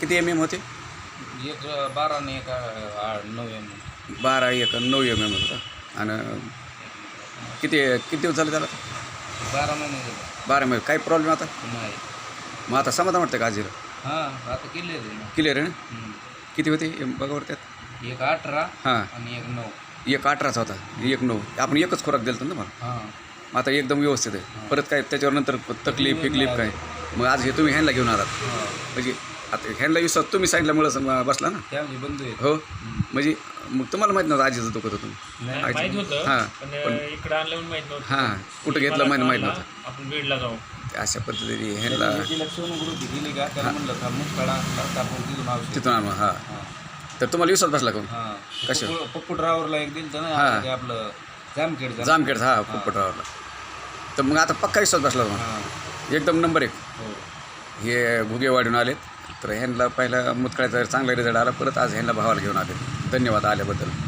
किती M M होते? एक बारा आणि एक आ- नऊ एम बारा एक नऊ एम एम होतं आणि किती किती दिवस झाले त्याला? बारा महिने झाले. बारा महिने. काही प्रॉब्लेम आता? नाही. मग आता समाधान वाटतं का आजीला? हां आता केले ते ना. क्लिअर आहे ना? हम्म. किती होते एम बघा बरं त्यात? एक अठरा हां. आणि एक नऊ. एक अठराचा होता. एक नऊ. आपण एकच खोराक दिला होता ना मला हां. मग आता एकदम व्यवस्थित आहे. परत काय त्याच्यावर नंतर तकलीफ फिकलीफ काय? मग आज हे तुम्ही ह्यांना घेऊन आलात. म्हणजे आता ह्यांना विश्वास तुम्ही सांगितल्यामुळं बसला ना? बंधू आहेत हो? म्हणजे मग तुम्हाला माहीत नव्हतं आजीचं दुखत होतं. नाही, आजी- माहीत होतं हां पण इकडे आणलं माहीत नव्हतं. हां कुठं घेतलं माहिती माहीत नव्हतं. आपण बीडला जाऊ. अशा पद्धतीने ह्यांना त्याची दिली का? त्याला म्हणलं थांब मुसकाळा करता आपण तिथून औषध तिथून आणून हां. हां. तर तुम्हाला विश्वास बसला का हां. कशा? पप्पू- पप्पू ड्रायव्हरला एक दिलं ना हां. ते आपलं जामखेड जामखेड. हा पोपटरावला तर मग आता पक्का विश्वास बसला तुम्हाला हां. एकदम नंबर एक. हो. हे घुगे वाढून आलेत. तर ह्यांना पहिला मुतकळ्याचा चांगला रिझल्ट आला परत आज ह्यांना भावाला घेऊन आले. धन्यवाद आल्याबद्दल.